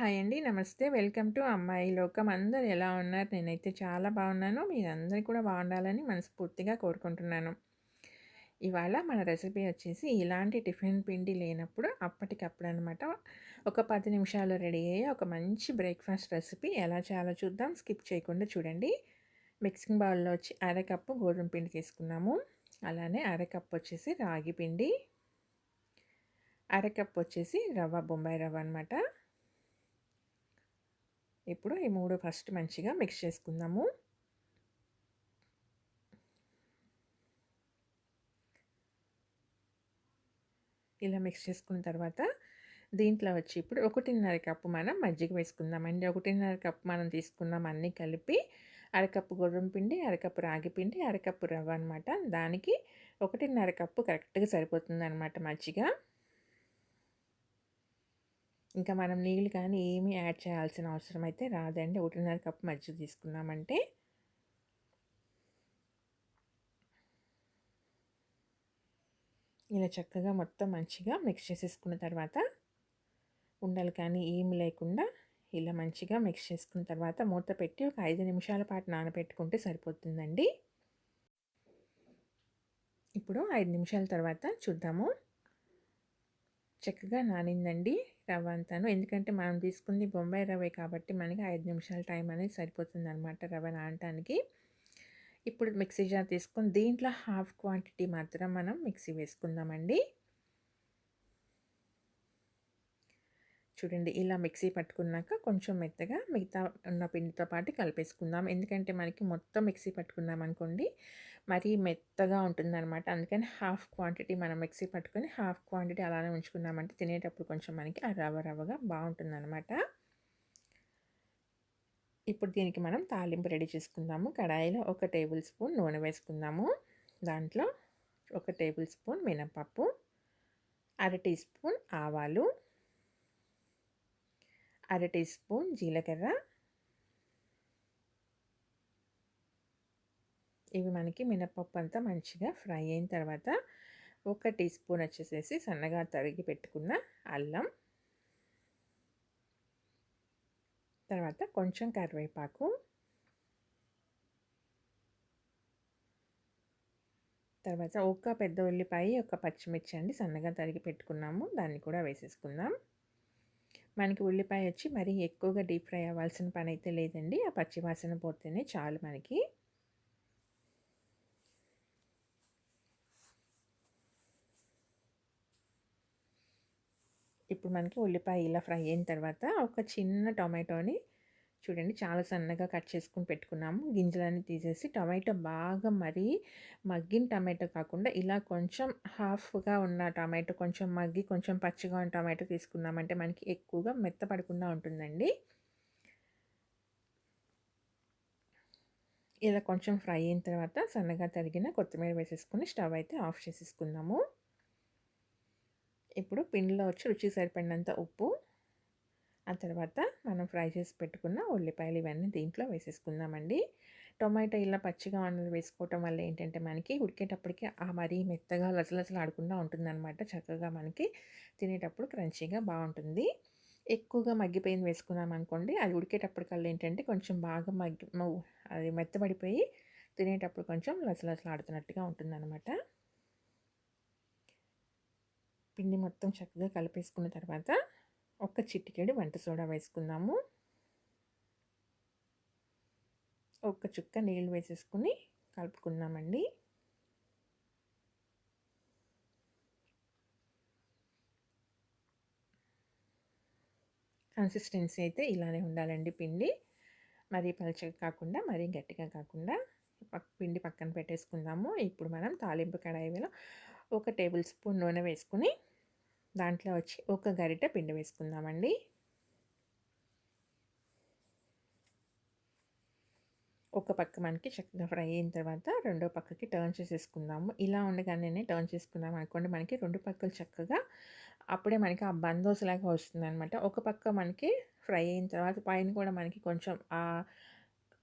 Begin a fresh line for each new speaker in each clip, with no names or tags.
Hi అండి. నమస్తే. Welcome to అమ్మాయి లోకం. అందరు ఎలా ఉన్నారు? నేనైతే చాలా బాగున్నాను. మీరందరూ కూడా బాగుండాలని మనస్ఫూర్తిగా కోరుకుంటున్నాను. ఇవాళ మన రెసిపీ వచ్చేసి ఇలాంటి టిఫిన్ పిండి లేనప్పుడు అప్పటికప్పుడు అనమాట. ఒక పది నిమిషాలు రెడీ అయ్యే ఒక మంచి బ్రేక్‌ఫాస్ట్ రెసిపీ ఎలా చేయాలో చూద్దాం. స్కిప్ చేయకుండా చూడండి. మిక్సింగ్ బౌల్‌లో వచ్చి అరకప్పు గోధుమ పిండి తీసుకున్నాము. అలానే అరకప్పు వచ్చేసి రాగి పిండి. అరకప్పు వచ్చేసి రవ్వ బొంబాయి రవ్వ అనమాట. ఇప్పుడు ఈ మూడు ఫస్ట్ మంచిగా మిక్స్ చేసుకుందాము. ఇలా మిక్స్ చేసుకున్న తర్వాత దీంట్లో వచ్చి ఇప్పుడు 1:30 కప్పు మనం మజ్జిగ వేసుకుందామండి. 1:30 కప్పు మనం తీసుకున్నాం అన్నీ కలిపి అరకప్పు గుర్రం పిండి, అరకప్పు రాగి పిండి, అరకప్పు రవ్వ అనమాట. దానికి 1:30 కప్పు కరెక్ట్‌గా సరిపోతుందనమాట మజ్జిగ. ఇంకా మనం నీళ్ళు కానీ ఏమీ యాడ్ చేయాల్సిన అవసరం అయితే రాదండి. 1:30 కప్పు మజ్జిగ తీసుకున్నామంటే. ఇలా చక్కగా మొత్తం మంచిగా మిక్స్ చేసేసుకున్న తర్వాత ఉండలు కానీ ఏమి లేకుండా ఇలా మంచిగా మిక్స్ చేసుకున్న తర్వాత మూత పెట్టి ఒక ఐదు నిమిషాల పాటు నానబెట్టుకుంటే సరిపోతుందండి. ఇప్పుడు ఐదు నిమిషాల తర్వాత చూద్దాము. చక్కగా నానిందండి రవ్వ అంతాను. ఎందుకంటే మనం తీసుకుంది బొంబాయి రవ్వే కాబట్టి మనకి ఐదు నిమిషాల టైం అనేది సరిపోతుందనమాట రవ్వ నానటానికి. ఇప్పుడు మిక్సీ జార్ తీసుకొని దీంట్లో హాఫ్ క్వాంటిటీ మాత్రం మనం మిక్సీ వేసుకుందామండి. చూడండి ఇలా మిక్సీ పట్టుకున్నాక కొంచెం మెత్తగా మిగతా ఉన్న పిండితో పాటు కలిపేసుకుందాం. ఎందుకంటే మనకి మొత్తం మిక్సీ పట్టుకున్నామనుకోండి మరీ మెత్తగా ఉంటుందనమాట. అందుకని హాఫ్ క్వాంటిటీ మనం మిక్సీ పట్టుకొని హాఫ్ క్వాంటిటీ అలానే ఉంచుకున్నామంటే తినేటప్పుడు కొంచెం మనకి ఆ రవ్వ రవ్వగా బాగుంటుందనమాట. ఇప్పుడు దీనికి మనం తాలింపు రెడీ చేసుకుందాము. కడాయిలో ఒక టేబుల్ స్పూన్ నూనె వేసుకుందాము. దాంట్లో ఒక టేబుల్ స్పూన్ మినపప్పు, అర టీ స్పూన్ ఆవాలు, అర టీ స్పూన్ జీలకర్ర ఇవి మనకి మినపప్పు అంతా మంచిగా ఫ్రై అయిన తర్వాత ఒక టీ స్పూన్ వచ్చేసేసి సన్నగా తరిగి పెట్టుకున్న అల్లం. తర్వాత కొంచెం కరివేపాకు. తర్వాత ఒక పెద్ద ఉల్లిపాయ ఒక పచ్చిమిర్చి అండి సన్నగా తరిగి పెట్టుకున్నాము. దాన్ని కూడా వేసేసుకుందాం. మనకి ఉల్లిపాయ వచ్చి మరీ ఎక్కువగా డీప్ ఫ్రై అవ్వాల్సిన పని అయితే లేదండి. ఆ పచ్చివాసన పోతేనే చాలు మనకి. ఇప్పుడు మనకి ఉల్లిపాయ ఇలా ఫ్రై అయిన తర్వాత ఒక చిన్న టొమాటోని చూడండి చాలా సన్నగా కట్ చేసుకుని పెట్టుకున్నాము. గింజలన్నీ తీసేసి టొమాటో బాగా మరీ మగ్గిన టమాటో కాకుండా ఇలా కొంచెం హాఫ్గా ఉన్న టమాటో కొంచెం మగ్గి కొంచెం పచ్చిగా ఉన్న టమాటో తీసుకున్నామంటే మనకి ఎక్కువగా మెత్తపడకుండా ఉంటుందండి. ఇలా కొంచెం ఫ్రై అయిన తర్వాత సన్నగా తరిగిన కొత్తిమీర వేసేసుకుని స్టవ్ అయితే ఆఫ్ చేసేసుకుందాము. ఇప్పుడు పిండిలో వచ్చి రుచికి సరిపడినంత ఉప్పు ఆ తర్వాత మనం ఫ్రై చేసి పెట్టుకున్న ఉల్లిపాయలు ఇవన్నీ దీంట్లో వేసేసుకుందామండి. టొమాటో ఇలా పచ్చిగా అన్నది వేసుకోవటం వల్ల ఏంటంటే మనకి ఉడికేటప్పటికి ఆ మరీ మెత్తగా లసలసలు ఆడకుండా ఉంటుందన్నమాట. చక్కగా మనకి తినేటప్పుడు క్రంచీగా బాగుంటుంది. ఎక్కువగా మగ్గిపోయింది వేసుకున్నాం అనుకోండి అది ఉడికేటప్పటికల్లా ఏంటంటే కొంచెం బాగా మగ్గి అది మెత్తబడిపోయి తినేటప్పుడు కొంచెం లసలసలు ఆడుతున్నట్టుగా ఉంటుందన్నమాట. పిండి మొత్తం చక్కగా కలిపేసుకున్న తర్వాత ఒక్క చిటికెడు వంట సోడా వేసుకుందాము. ఒక్క చుక్క నీళ్ళు వేసేసుకుని కలుపుకుందామండి. కన్సిస్టెన్సీ అయితే ఇలానే ఉండాలండి పిండి. మరీ పలచగా కాకుండా మరీ గట్టిగా కాకుండా పిండి పక్కన పెట్టేసుకుందాము. ఇప్పుడు మనం తాలింపు కడాయిలో ఒక టేబుల్ స్పూన్ నూనె వేసుకుని దాంట్లో వచ్చి ఒక గరిటె పిండి వేసుకుందామండి. ఒక పక్క మనకి చక్కగా ఫ్రై అయిన తర్వాత రెండో పక్కకి టర్న్ చేసేసుకుందాము. ఇలా ఉండగానే టర్న్ చేసుకున్నాం అనుకోండి మనకి రెండు పక్కలు చక్కగా అప్పుడే మనకి ఆ బందోసలాగా వస్తుంది అనమాట ఒక పక్క మనకి ఫ్రై అయిన తర్వాత పైన కూడా మనకి కొంచెం ఆ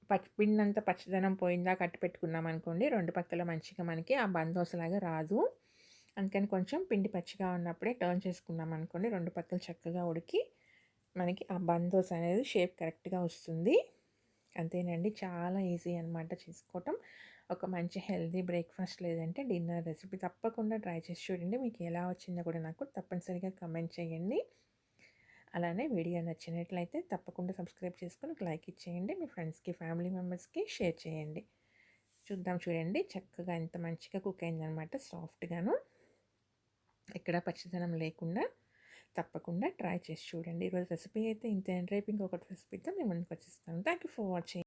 పచ్చి పిండి అంతా పచ్చదనం పోయిందా కట్టి పెట్టుకున్నాం అనుకోండి రెండు పక్కల మంచిగా మనకి ఆ బందోసలాగా రాదు. అందుకని కొంచెం పిండి పచ్చిగా ఉన్నప్పుడే టర్న్ చేసుకున్నాం అనుకోండి. రెండు పక్కలు చక్కగా ఉడికి మనకి ఆ బందోస్ అనేది షేప్ కరెక్ట్గా వస్తుంది. అంతేనండి. చాలా ఈజీ అనమాట చేసుకోవటం. ఒక మంచి హెల్దీ బ్రేక్ఫాస్ట్ లేదంటే డిన్నర్ రెసిపీ తప్పకుండా ట్రై చేసి చూడండి. మీకు ఎలా వచ్చిందో కూడా నాకు తప్పనిసరిగా కమెంట్ చేయండి. అలానే వీడియో నచ్చినట్లయితే తప్పకుండా సబ్స్క్రైబ్ చేసుకొని లైక్ ఇచ్చేయండి. మీ ఫ్రెండ్స్కి ఫ్యామిలీ మెంబర్స్కి షేర్ చేయండి. చూద్దాం చూడండి. చక్కగా ఎంత మంచిగా కుక్ అయిందనమాట సాఫ్ట్గాను. ఎక్కడ పచ్చిదనం లేకుండా తప్పకుండా ట్రై చేసి చూడండి. ఈరోజు రెసిపీ అయితే ఇంతే రేపు ఇంకొకటి రెసిపీతో మేము ముందుకు వచ్చేస్తాను. Thank you for watching